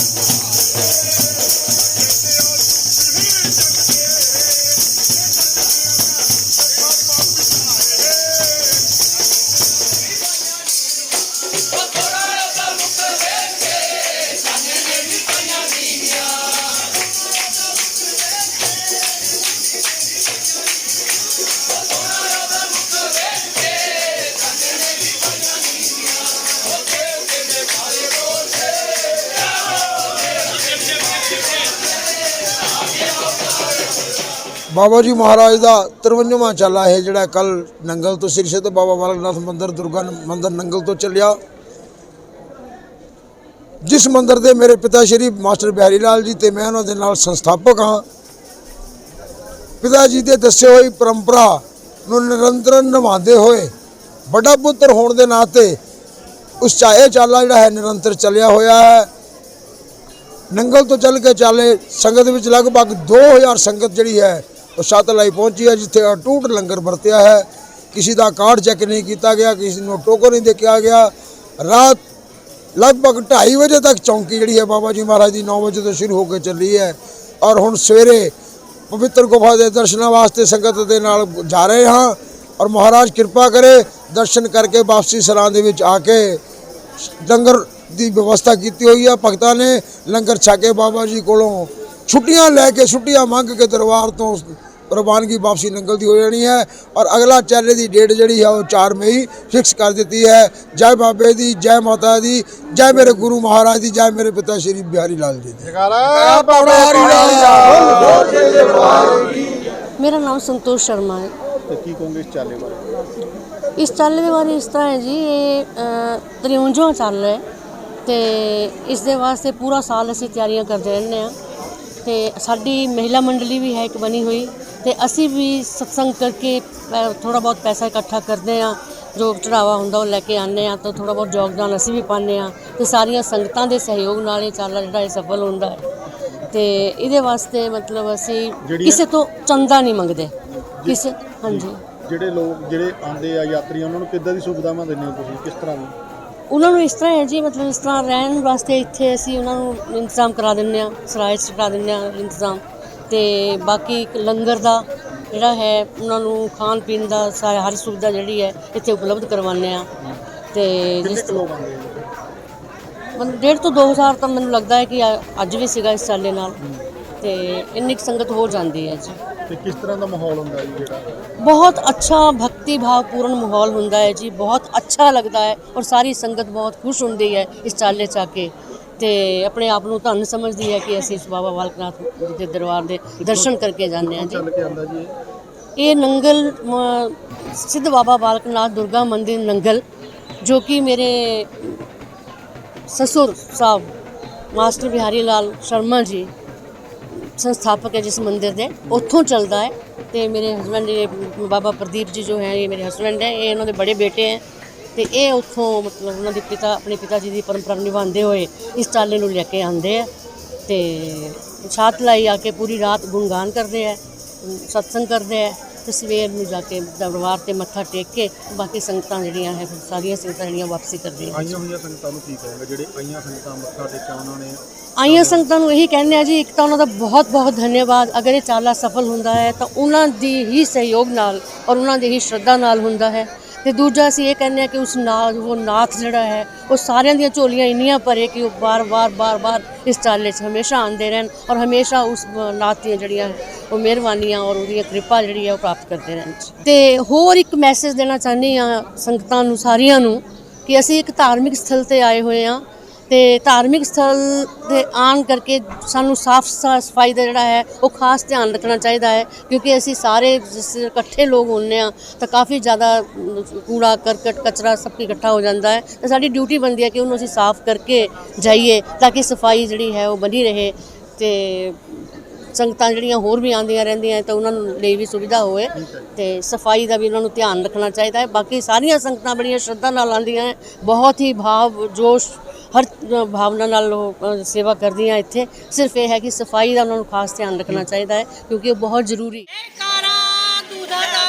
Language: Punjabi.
Thank you. ਬਾਬਾ ਜੀ ਮਹਾਰਾਜ ਦਾ 53ਵਾਂ ਚਾਲਾ ਹੈ ਜਿਹੜਾ ਕੱਲ ਨੰਗਲ ਤੋਂ ਸ੍ਰੀ ਸਤ ਬਾਬਾ ਬਾਲਕਨਾਥ ਮੰਦਿਰ, ਦੁਰਗਾ ਮੰਦਿਰ ਨੰਗਲ ਤੋਂ ਚੱਲਿਆ। ਜਿਸ ਮੰਦਿਰ ਦੇ ਮੇਰੇ ਪਿਤਾ ਸ਼੍ਰੀ ਮਾਸਟਰ ਬਿਹਾਰੀ ਲਾਲ ਜੀ ਤੇ ਮੈਂ ਉਹਨਾਂ ਦੇ ਨਾਲ ਸੰਸਥਾਪਕ ਹਾਂ। ਪਿਤਾ ਜੀ ਦੇ ਦੱਸੇ ਹੋਈ ਪਰੰਪਰਾ ਨੂੰ ਨਿਰੰਤਰ ਨਿਭਾਉਂਦੇ ਹੋਏ, ਵੱਡਾ ਪੁੱਤਰ ਹੋਣ ਦੇ ਨਾਤੇ ਉਸ ਚਾਹੇ ਚਾਲਾ ਜਿਹੜਾ ਹੈ ਨਿਰੰਤਰ ਚੱਲਿਆ ਹੋਇਆ ਹੈ। ਨੰਗਲ ਤੋਂ ਚੱਲ ਕੇ ਚਾਲੇ ਸੰਗਤ ਵਿੱਚ ਲਗਭਗ 2000 ਸੰਗਤ ਜਿਹੜੀ ਹੈ ਉਹ ਛੱਤ ਲਈ ਪਹੁੰਚੀ ਹੈ ਜਿੱਥੇ ਅਟੂਟ ਲੰਗਰ ਵਰਤਿਆ ਹੈ। ਕਿਸੇ ਦਾ ਕਾਰਡ ਚੈੱਕ ਨਹੀਂ ਕੀਤਾ ਗਿਆ, ਕਿਸੇ ਨੂੰ ਟੋਕਨ ਨਹੀਂ ਦੇਖਿਆ ਗਿਆ। ਰਾਤ ਲਗਭਗ 2:30 ਵਜੇ ਤੱਕ ਚੌਂਕੀ ਜਿਹੜੀ ਹੈ ਬਾਬਾ ਜੀ ਮਹਾਰਾਜ ਦੀ 9 ਵਜੇ ਤੋਂ ਸ਼ੁਰੂ ਹੋ ਕੇ ਚੱਲੀ ਹੈ ਔਰ ਹੁਣ ਸਵੇਰੇ ਪਵਿੱਤਰ ਗੁਫਾ ਦੇ ਦਰਸ਼ਨਾਂ ਵਾਸਤੇ ਸੰਗਤ ਦੇ ਨਾਲ ਜਾ ਰਹੇ ਹਾਂ ਔਰ ਮਹਾਰਾਜ ਕਿਰਪਾ ਕਰੇ ਦਰਸ਼ਨ ਕਰਕੇ ਵਾਪਸੀ ਸਰਾਂ ਦੇ ਵਿੱਚ ਆ ਕੇ ਲੰਗਰ ਦੀ ਵਿਵਸਥਾ ਕੀਤੀ ਹੋਈ ਹੈ ਭਗਤਾਂ ਨੇ ਲੰਗਰ ਛਕ ਕੇ ਬਾਬਾ ਜੀ ਕੋਲੋਂ ਛੁੱਟੀਆਂ ਲੈ ਕੇ ਛੁੱਟੀਆਂ ਮੰਗ ਕੇ ਦਰਬਾਰ ਤੋਂ ਪ੍ਰਵਾਨਗੀ ਵਾਪਸੀ ਨੰਗਲ ਦੀ ਹੋ ਜਾਣੀ ਹੈ ਔਰ ਅਗਲਾ ਚਾਲੇ ਦੀ ਡੇਟ ਜਿਹੜੀ ਹੈ ਉਹ 4 ਮਈ ਫਿਕਸ ਕਰ ਦਿੱਤੀ ਹੈ। ਜੈ ਬਾਬੇ ਦੀ ਜੈ ਮਾਤਾ ਦੀ ਜੈ ਮੇਰੇ ਗੁਰੂ ਮਹਾਰਾਜ ਦੀ ਜੈ ਮੇਰੇ ਪਿਤਾ ਸ਼੍ਰੀ ਬਿਹਾਰੀ ਲਾਲ ਜੀ ਦੀ। ਜਗਾਰਾ ਮੇਰਾ ਨਾਮ ਸੰਤੋਸ਼ ਸ਼ਰਮਾ ਹੈ। ਤੇ ਕੀ ਕਹੋਗੇ ਇਸ ਚਾਲੇ ਬਾਰੇ? ਇਸ ਚਾਲੇ ਦੇ ਬਾਰੇ ਇਸ ਤਰ੍ਹਾਂ ਹੈ ਜੀ ਇਹ ਅ, ਤਰਿਉਂਜਵਾਂ ਚੱਲ ਹੈ ਤੇ ਇਸ ਦੇ ਵਾਸਤੇ ਪੂਰਾ ਸਾਲ ਅਸੀਂ ਤਿਆਰੀਆਂ ਕਰਦੇ ਰਹਿੰਦੇ ਆ ਤੇ ਸਾਡੀ ਮਹਿਲਾ ਮੰਡਲੀ ਵੀ ਹੈ ਇੱਕ ਬਣੀ ਹੋਈ ਤੇ ਅਸੀਂ ਵੀ ਸਤਸੰਗ ਕਰਕੇ ਥੋੜਾ ਬਹੁਤ ਪੈਸਾ ਇਕੱਠਾ ਕਰਦੇ ਆ ਜੋ ਚੜਾਵਾ ਹੁੰਦਾ ਉਹ ਲੈ ਕੇ ਆਉਂਦੇ ਆ ਤਾਂ ਥੋੜਾ ਬਹੁਤ ਯੋਗਦਾਨ ਅਸੀਂ ਵੀ ਪਾਉਂਦੇ ਆ ਤੇ ਸਾਰੀਆਂ ਸੰਗਤਾਂ ਦੇ ਸਹਿਯੋਗ ਨਾਲ ਇਹ ਚਾਲਾ ਜਿਹੜਾ ਇਹ ਸਫਲ ਹੁੰਦਾ ਹੈ। ਤੇ ਇਹਦੇ ਵਾਸਤੇ ਮਤਲਬ ਅਸੀਂ ਕਿਸੇ ਤੋਂ ਚੰਦਾ ਨਹੀਂ ਮੰਗਦੇ। ਕਿਸੇ ਹਾਂਜੀ। ਜਿਹੜੇ ਲੋਕ ਜਿਹੜੇ ਆਉਂਦੇ ਆ ਯਾਤਰੀ ਉਹਨਾਂ ਨੂੰ ਕਿੱਦਾਂ ਦੀ ਸੁਵਿਧਾਵਾਂ ਦਿੰਦੇ ਹੋ ਤੁਸੀਂ? ਕਿਸ ਤਰ੍ਹਾਂ ਦੀ? ਉਹਨਾਂ ਨੂੰ ਇਸ ਤਰ੍ਹਾਂ ਹੈ ਜੀ ਮਤਲਬ ਇਸ ਤਰ੍ਹਾਂ ਰਹਿਣ ਵਾਸਤੇ ਇੱਥੇ ਅਸੀਂ ਉਹਨਾਂ ਨੂੰ ਇੰਤਜ਼ਾਮ ਕਰਾ ਦਿੰਦੇ ਆ ਸਰਾਏ 'ਚ ਕਰਾ ਦਿੰਦੇ ਆ ਇੰਤਜ਼ਾਮ। ਤੇ ਬਾਕੀ ਲੰਗਰ ਦਾ ਜਿਹੜਾ ਹੈ ਉਹਨਾਂ ਨੂੰ ਖਾਣ ਪੀਣ ਦਾ ਸਾਰਾ ਹਰ ਸੁਵਿਧਾ ਜਿਹੜੀ ਹੈ ਇੱਥੇ ਉਪਲਬਧ ਕਰਵਾਉਂਦੇ ਆ ਤੇ ਜਿਸ ਲੋਕ ਆਉਂਦੇ ਮਤਲਬ ਡੇਢ ਤੋਂ 2000 ਤਾਂ ਮੈਨੂੰ ਲੱਗਦਾ ਹੈ ਕਿ ਅੱਜ ਵੀ ਸੀਗਾ ਇਸ ਸਾਲੇ ਨਾਲ। ਤੇ ਇੰਨੀ ਸੰਗਤ ਹੋ ਜਾਂਦੀ ਹੈ ਜੀ। ਤੇ ਕਿਸ ਤਰ੍ਹਾਂ ਦਾ ਮਾਹੌਲ ਹੁੰਦਾ ਜੀ ਜਿਹੜਾ? ਬਹੁਤ ਅੱਛਾ ਭਗਤੀ ਭਾਵਪੂਰਨ ਮਾਹੌਲ ਹੁੰਦਾ ਹੈ ਜੀ। ਬਹੁਤ ਅੱਛਾ ਲੱਗਦਾ ਹੈ ਔਰ ਸਾਰੀ ਸੰਗਤ ਬਹੁਤ ਖੁਸ਼ ਹੁੰਦੀ ਹੈ ਇਸ ਚਾਲੇ 'ਚ ਕੇ। ਤੇ ਆਪਣੇ ਆਪ ਨੂੰ ਧੰਨ ਸਮਝਦੀ ਹੈ ਕਿ ਅਸੀਂ ਇਸ ਬਾਬਾ ਬਾਲਕਨਾਥ ਦੇ ਦਰਬਾਰ ਦੇ ਦਰਸ਼ਨ ਕਰਕੇ ਜਾਂਦੇ ਹਾਂ ਜੀ। ਚੱਲ ਕੇ ਆਉਂਦਾ ਜੀ ਇਹ? ਨੰਗਲ ਸਿੱਧ ਬਾਬਾ ਬਾਲਕਨਾਥ ਦੁਰਗਾ ਮੰਦਿਰ ਨੰਗਲ ਜੋ ਕਿ ਮੇਰੇ ਸਸੁਰ ਸਾਹਿਬ ਮਾਸਟਰ ਬਿਹਾਰੀ ਲਾਲ ਸ਼ਰਮਾ ਜੀ ਸੰਸਥਾਪਕ ਹੈ ਜਿਸ ਮੰਦਿਰ ਦੇ, ਉੱਥੋਂ ਚੱਲਦਾ ਹੈ ਤੇ ਮੇਰੇ ਹਸਬੰਡ ਇਹ ਬਾਬਾ ਪ੍ਰਦੀਪ ਜੀ ਜੋ ਹੈ, ਇਹ ਮੇਰੇ ਹਸਬੰਡ ਹੈ, ਇਹ ਇਹਨਾਂ ਦੇ ਬੜੇ ਬੇਟੇ ਹੈ ਤੇ ਇਹ ਉੱਥੋਂ ਮਤਲਬ ਉਹਨਾਂ ਦੇ ਪਿਤਾ, ਆਪਣੇ ਪਿਤਾ ਜੀ ਦੀ ਪਰੰਪਰਾ ਨਿਭਾਉਂਦੇ ਹੋਏ ਇਸ ਟਾਲੇ ਨੂੰ ਲੈ ਕੇ ਆਉਂਦੇ ਆ ਤੇ ਛਾਤ ਲਾਈ ਆ ਕੇ ਪੂਰੀ ਰਾਤ ਗੁਣਗਾਨ ਕਰਦੇ ਆ, ਸਤਸੰਗ ਕਰਦੇ ਆ ਤੇ ਸਵੇਰ ਨੂੰ ਜਾ ਕੇ ਦਰਬਾਰ ਤੇ ਮੱਥਾ ਟੇਕ ਕੇ ਬਾਕੀ ਸੰਗਤਾਂ ਜਿਹੜੀਆਂ ਹੈ ਫਿਰ ਸਾਰੀਆਂ ਸੰਗਤਾਂ ਜਿਹੜੀਆਂ ਵਾਪਸੀ ਕਰਦੀਆਂ ਆਈਆਂ ਹੋਈਆਂ ਸੰਗਤਾਂ ਨੂੰ ਕੀ ਕਹੋਗੇ? ਜਿਹੜੇ ਆਈਆਂ ਸੰਗਤਾਂ ਮੱਥਾ ਟੇਕਿਆ ਉਹਨਾਂ ਨੇ ਆਈਆਂ ਸੰਗਤਾਂ ਨੂੰ ਇਹੀ ਕਹਿੰਦੇ ਆ ਜੀ, ਇੱਕ ਤਾਂ ਉਹਨਾਂ ਦਾ ਬਹੁਤ ਬਹੁਤ ਧੰਨਵਾਦ। ਅਗਰ ਇਹ ਚਾਲਾ ਸਫਲ ਹੁੰਦਾ ਹੈ, ਤਾਂ ਉਹਨਾਂ ਦੀ ਹੀ ਸਹਿਯੋਗ ਨਾਲ ਔਰ ਉਹਨਾਂ ਦੀ ਹੀ ਸ਼ਰਧਾ ਨਾਲ ਹੁੰਦਾ ਹੈ। ਤੇ ਦੂਜਾ ਅਸੀਂ ਇਹ ਕਹਿੰਦੇ ਆ ਕਿ ਉਸ ਨਾਥ ਉਹ ਨਾਥ ਜਿਹੜਾ ਹੈ, ਉਹ ਸਾਰਿਆਂ ਦੀਆਂ ਝੋਲੀਆਂ ਇੰਨੀਆਂ ਭਰੇ ਕਿ ਉਹ ਬਾਰ-ਬਾਰ ਬਾਰ-ਬਾਰ ਇਸ ਚਾਲੇ 'ਚ ਹਮੇਸ਼ਾ ਆਉਂਦੇ ਰਹਿਣ ਔਰ ਹਮੇਸ਼ਾ ਉਸ ਨਾਥ ਦੀਆਂ ਜਿਹੜੀਆਂ, ਉਹ ਮਿਹਰਬਾਨੀਆਂ ਔਰ ਉਹਦੀਆਂ ਕਿਰਪਾ ਜਿਹੜੀ ਹੈ ਉਹ ਪ੍ਰਾਪਤ ਕਰਦੇ ਰਹਿਣ ਤੇ ਹੋਰ ਇੱਕ ਮੈਸੇਜ ਦੇਣਾ ਚਾਹੁੰਦੀ ਆ ਸੰਗਤਾਂ ਨੂੰ, ਸਾਰੀਆਂ ਨੂੰ ਕਿ ਅਸੀਂ ਇੱਕ ਧਾਰਮਿਕ ਸਥਲ ਤੇ ਆਏ ਹੋਏ ਆ ਤੇ ਧਾਰਮਿਕ ਸਥਲ ਦੇ ਆਉਣ ਕਰਕੇ ਸਾਨੂੰ ਸਾਫ਼ ਸਫ਼ਾਈ ਦਾ ਜਿਹੜਾ ਹੈ, ਉਹ ਖਾਸ ਧਿਆਨ ਰੱਖਣਾ ਚਾਹੀਦਾ ਹੈ, ਕਿਉਂਕਿ ਅਸੀਂ ਸਾਰੇ ਜਿਸ ਇਕੱਠੇ ਲੋਕ ਹੁੰਨੇ ਆ ਤਾਂ ਕਾਫੀ ਜ਼ਿਆਦਾ ਕੂੜਾ, ਕਰਕਟ, ਕਚਰਾ ਸਭ ਇਕੱਠਾ ਹੋ ਜਾਂਦਾ ਹੈ, ਤਾਂ ਸਾਡੀ ਡਿਊਟੀ ਬਣਦੀ ਹੈ ਕਿ ਉਹਨੂੰ ਅਸੀਂ ਸਾਫ਼ ਕਰਕੇ ਜਾਈਏ, ਤਾਂ ਕਿ ਸਫ਼ਾਈ ਜਿਹੜੀ ਹੈ, ਉਹ ਬਣੀ ਰਹੇ ਤੇ ਸੰਗਤਾਂ ਜਿਹੜੀਆਂ ਹੋਰ ਵੀ ਆਉਂਦੀਆਂ ਰਹਿੰਦੀਆਂ, ਤਾਂ ਉਹਨਾਂ ਨੂੰ ਲਈ ਵੀ ਸੁਵਿਧਾ ਹੋਵੇ ਤੇ ਸਫ਼ਾਈ ਦਾ ਵੀ ਉਹਨਾਂ ਨੂੰ ਧਿਆਨ ਰੱਖਣਾ ਚਾਹੀਦਾ ਹੈ, ਬਾਕੀ ਸਾਰੀਆਂ ਸੰਗਤਾਂ ਬੜੀਆਂ ਸ਼ਰਧਾ ਨਾਲ ਆਉਂਦੀਆਂ ਹੈ, ਬਹੁਤ ਹੀ ਭਾਵ, ਜੋਸ਼ ਹਰ ਭਾਵਨਾ ਨਾਲ ਉਹ ਸੇਵਾ ਕਰਦੀਆਂ ਇੱਥੇ। ਸਿਰਫ ਇਹ ਹੈ ਕਿ ਸਫ਼ਾਈ ਦਾ ਉਹਨਾਂ ਨੂੰ ਖਾਸ ਧਿਆਨ ਰੱਖਣਾ ਚਾਹੀਦਾ ਹੈ ਕਿਉਂਕਿ ਉਹ ਬਹੁਤ ਜ਼ਰੂਰੀ ਦਾ